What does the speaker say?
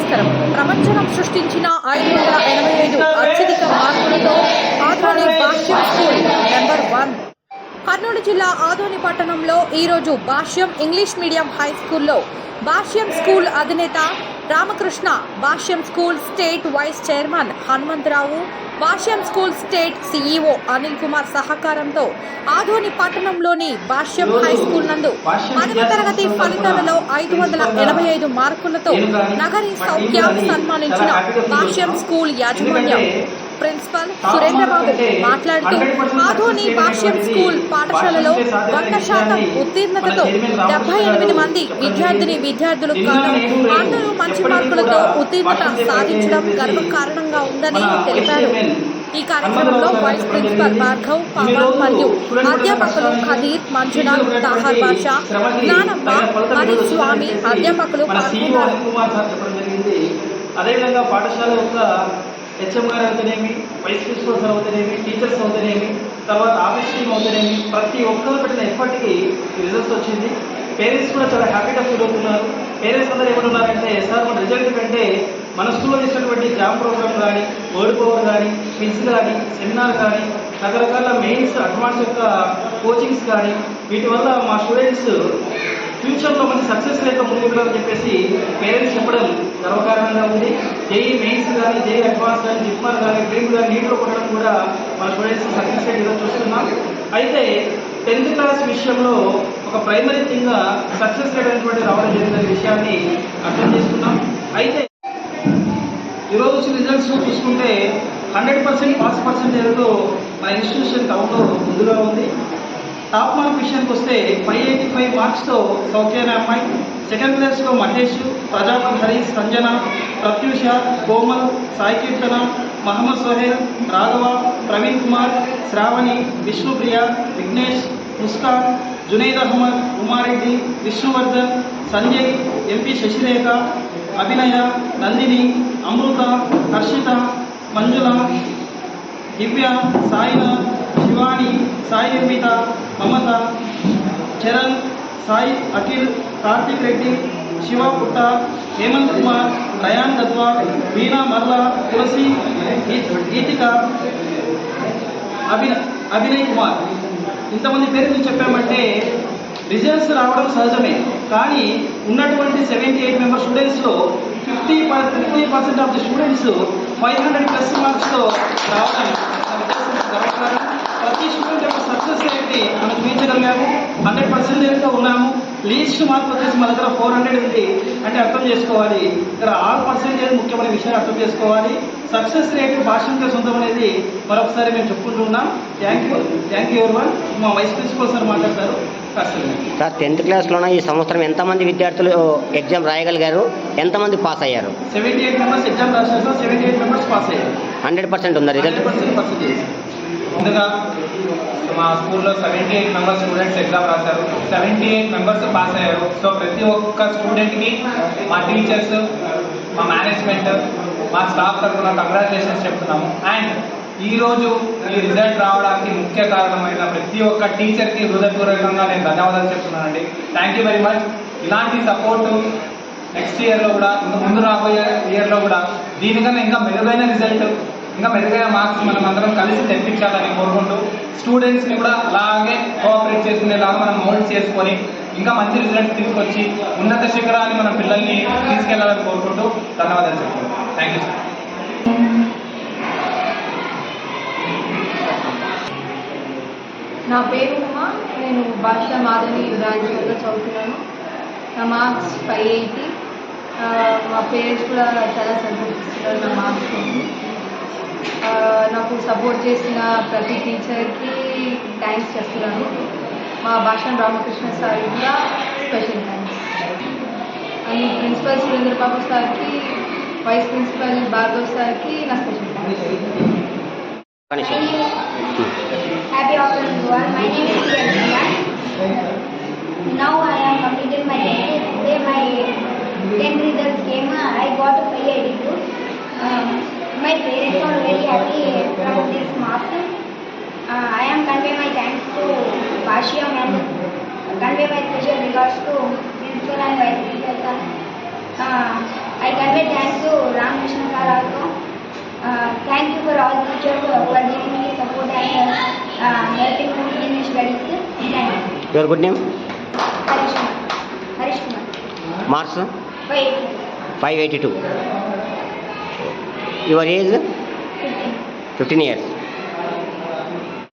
నమస్కారం. ప్రపంచం సృష్టించిన ఐదు వందల ఎనభై ఐదు అత్యధిక మార్కులతో Adoni Bhashyam school number one. Kurnool జిల్లా ఆదోని పట్టణంలో ఈరోజు భాష్యం ఇంగ్లీష్ మీడియం హై స్కూల్లో భాష్యం స్కూల్ అధినేత Ramakrishna Bhashyam school state vice chairman Hanumantharao Bhashyam school state CEO Anil Kumar సహకారంతో ఆధోని పట్టణంలోని భాష్యం హై స్కూల్ నందు పదవ తరగతి ఫలితాలలో ఐదు వందల ఎనభై ఐదు మార్కులతో నగరి సౌఖ్య సన్మానించిన భాష్యం స్కూల్ యాజమాన్యం ప్రిన్సిపల్ సురేంద్రబాబు మాట్లాడుతూ ఆధోని భాష్యం స్కూల్ పాఠశాలలో వంద శాతం ఉత్తీర్ణతతో డెబ్బై ఎనిమిది మంది విద్యార్థిని విద్యార్థులు కావడం అందరూ మంచి మార్కులతో ఉత్తీర్ణత సాధించడం గర్వకారణంగా ఉందని తెలిపారు. ఈ కార్యక్రమంలో వైస్ ప్రిన్సిపల్ భార్గవ్ పవన్ మరియు అధ్యాపకులు ఖదీర్ మంజునాథ్ తాహర్ బాషా జ్ఞానమ్మ హరి స్వామి అధ్యాపకులు పాల్గొన్నారు. అదేవిధంగా పాఠశాల యొక్క హెచ్ఎం గారు అవుతేనేమి వైస్ ప్రిన్సిపల్స్ సార్ టీచర్స్ అవుతేనేమి తర్వాత ఆఫీస్ టీమ్ అవుతేనేమి ప్రతి ఒక్కరు పెట్టిన ఎఫర్ట్కి రిజల్ట్స్ వచ్చింది. పేరెంట్స్ కూడా చాలా హ్యాపీగా ఫీల్ అవుతున్నారు. పేరెంట్స్ అందరూ ఏమంటున్నారంటే సార్ మన రిజల్ట్ కంటే మన స్కూల్లో చేసినటువంటి జామ్ ప్రోగ్రామ్ కానీ వర్డ్ పవర్ కానీ క్విజ్ కానీ సెమినార్ కానీ రకరకాల మెయిన్స్ అడ్వాన్స్ యొక్క కోచింగ్స్ కానీ వీటి వల్ల మా స్టూడెంట్స్ ఫ్యూచర్లో మంచి సక్సెస్ లేక ముందుకు చెప్పేసి పేరెంట్స్ చెప్పడం గర్వకారణంగా ఉంది. జేఈ మెయిన్స్ కానీ జేఈ అడ్వాన్స్ కానీ జిప్మార్ కానీ డ్రీమ్ కానీ నీటిలో కొట్టడం కూడా మన స్టూడెంట్స్ సక్సెస్ అయ్యేలా చూస్తున్నాం. అయితే టెన్త్ క్లాస్ విషయంలో ఒక ప్రైమరీ థింగ్గా సక్సెస్ రేట్ అనేటువంటి రావడం జరిగిన విషయాన్ని అర్థం చేసుకున్నాం అయితే ఈరోజు వచ్చిన రిజల్ట్స్ చూసుకుంటే హండ్రెడ్ పర్సెంట్ పాస్ పర్సెంటేజ్లో మా ఇన్స్టిట్యూషన్ టౌన్లో ముందుగా ఉంది. టాప్ మార్క్ విషయానికి వస్తే ఫైవ్ ఎయిటీ ఫైవ్ మార్క్స్తో సౌఖ్య అనే అమ్మాయి. సెకండ్ ప్లేస్లో మహేష్ ప్రజాపతి హరీష్ సంజన ప్రత్యూష కోమల్ సాయి కీర్తన మహమ్మద్ సోహెల్ రాఘవ ప్రవీణ్ కుమార్ శ్రావణి విష్ణుప్రియ విఘ్నేష్ ముస్కాన్ జునైద్ అహ్మద్ ఉమారెడ్డి విష్ణువర్ధన్ సంజయ్ ఎంపీ శశిరేఖ అభినయ నందిని అమృత హర్షిత మంజుల దివ్య సాయినాథ్ శివాని సాయి నిర్మిత మమత చరణ్ సాయి అఖిల్ కార్తిక్ రెడ్డి శివ పుట్ట హేమంత్ కుమార్ రయాన్ దత్వా వీణా మర్ల తులసి గీతిక అభిన అభినయ్ కుమార్. ఇంతమంది పేరు చెప్పామంటే రిజల్ట్స్ రావడం సహజమే. కానీ ఉన్నటువంటి seventy eight member స్టూడెంట్స్లో fifty fifty percent of the students five hundred plus మార్క్స్తో రావడం నా ఉద్దేశం గర్వకారణం ప్రతి స్టూడెంట్ యొక్క సక్సెస్ రేట్ని మనం చూపించగలిగాము హండ్రెడ్ పర్సెంటేజ్గా ఉన్నాము. లీస్ట్ మార్క్ వచ్చేసి మన దగ్గర ఫోర్ హండ్రెడ్ ఉంది. అంటే అర్థం చేసుకోవాలి. ఇక్కడ ఆల్ పర్సెంటేజ్ ముఖ్యమైన విషయాన్ని అర్థం చేసుకోవాలి. సక్సెస్ రేట్ భాషంగా సొంతం అనేది మరొకసారి మేము చెప్పుకుంటూ ఉన్నాం. థ్యాంక్ యూ థ్యాంక్ యూ ఎవరి మా వైస్ ప్రిన్సిపల్ సార్ మాట్లాడతారు. సార్ టెన్త్ క్లాస్లోన ఈ సంవత్సరం ఎంతమంది విద్యార్థులు ఎగ్జామ్ రాయగలిగారు? ఎంతమంది పాస్ అయ్యారు? సెవెంటీ ఎయిట్ మెంబర్స్ ఎగ్జామ్ రాశారు. సెవెంటీ ఎయిట్ మెంబర్స్ పాస్ అయ్యారు. హండ్రెడ్ పర్సెంట్ ఉందా రిజల్ట్ ముందుగా మా స్కూల్లో seventy eight members students exam రాశారు. సెవెంటీ ఎయిట్ మెంబర్స్ పాస్ అయ్యారు. సో ప్రతి ఒక్క స్టూడెంట్కి మా టీచర్స్ మా మేనేజ్మెంట్ మా స్టాఫ్ తరఫున కంగ్రాచులేషన్స్ చెప్తున్నాము. అండ్ ఈరోజు ఈ రిజల్ట్ రావడానికి ముఖ్య కారణమైన ప్రతి ఒక్క టీచర్కి హృదయపూర్వకంగా నేను ధన్యవాదాలు చెప్తున్నానండి. థ్యాంక్ యూ వెరీ మచ్ ఇలాంటి సపోర్టు నెక్స్ట్ ఇయర్లో కూడా ముందు రాబోయే ఇయర్లో కూడా దీనికన్నా ఇంకా మెరుగైన రిజల్ట్ ఇంకా మెరుగైన మార్క్స్ మనం అందరం కలిసి తెప్పించాలని కోరుకుంటూ స్టూడెంట్స్ని కూడా అలాగే కోఆపరేట్ చేసుకునేలాగా మనం మోల్డ్ చేసుకొని ఇంకా మంచి రిజల్ట్స్ తీసుకొచ్చి ఉన్నత శిఖరాన్ని మన పిల్లల్ని తీసుకెళ్ళాలని కోరుకుంటూ ధన్యవాదాలు చెప్తున్నాను. థ్యాంక్ యూ సార్ నా పేరు ఉమా. నేను భాష మాధవి రాజకీయాల్లో చదువుతున్నాను. నా మార్క్స్ ఫైవ్ ఎయిటీ మా పేరెంట్స్ కూడా చాలా సంతోషిస్తున్నారు నా మార్క్స్ కోసం. నాకు సపోర్ట్ చేసిన ప్రతి టీచర్కి థ్యాంక్స్ చేస్తున్నాను మా భాష రామకృష్ణ సార్ కూడా special thanks and principal Surendra Babu సార్కి వైస్ ప్రిన్సిపల్ భార్గవ్ సార్కి నా special thanks. My name is Priyanka. Now I am completed my 10th. Today my 10th results came. I got a 582. Um, My parents are very happy from this mark. Uh, I am convey my thanks to Vashyam and convey my special regards to principal and vice principal. sir. Uh, I convey thanks to Ram Krishna sir also. Uh, thank you for all teachers who are giving me support and uh, helping me in studies. Thank you. Your good name? Harish Kumar. Harish Kumar. Marks? 582. 582. Your age? 15 years.